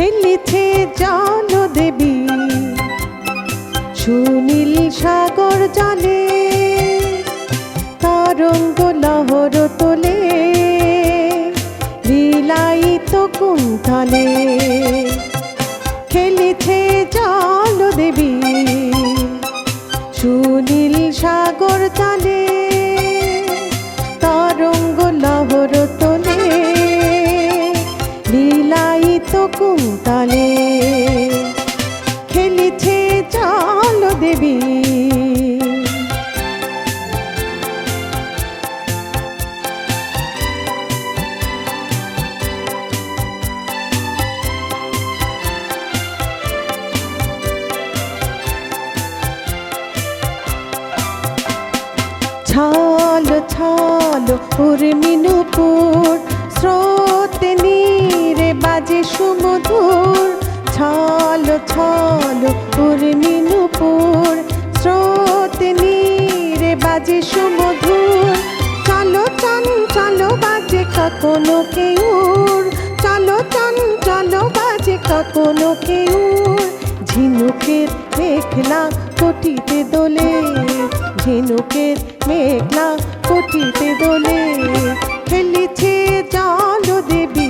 খেলেছে জল দেবী, সুনীল সাগর জলে তরঙ্গ লহর তোলে, লীলায়িত কুন্তলে খেলেছে জল দেবী, সুনীল সাগর জলে তরঙ্গ লহর ছল ছল উর্মিনুপুর স্রোত নীরে বাজে সুমধুর। ছল ছল উর্মিনুপুর স্রোত নীরে বাজে সুমধুর। চলো, চন, চলো, বাজে কখনো কেউর। চলো, চন, চলো, বাজে কখনো কেউর। ঝিনুকের মেঘলা কটিতে দোলে। ঝিনুকের মেঘলা কটিতে দোলে খেলিছে জল দেবী।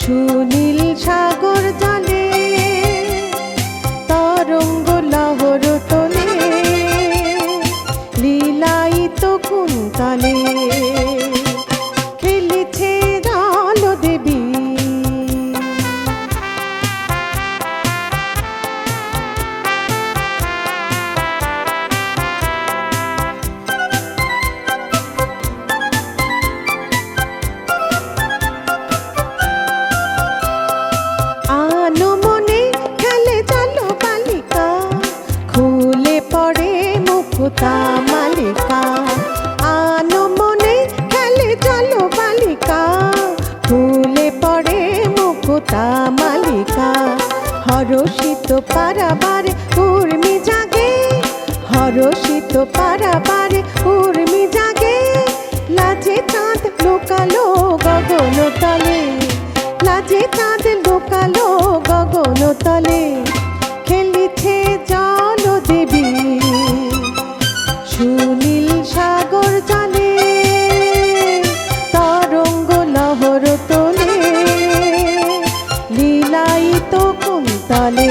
সুনীল সাগর জালে তরঙ্গ লহর তোলে লীলায়িত কুন্তলে। মুখতা মালিকা। আনো মনে খেলে চলো বালিকা। খুলে পড়ে মুখতা মালিকা। হরষিত পারাবার উর্মি জাগে। হরষিত পারাবার উর্মি জাগে। লাজে চাঁদ লোকালো গগন তলে লাজে চাঁদ লোকালো গগন তলে লীলায়িত কুন্তলে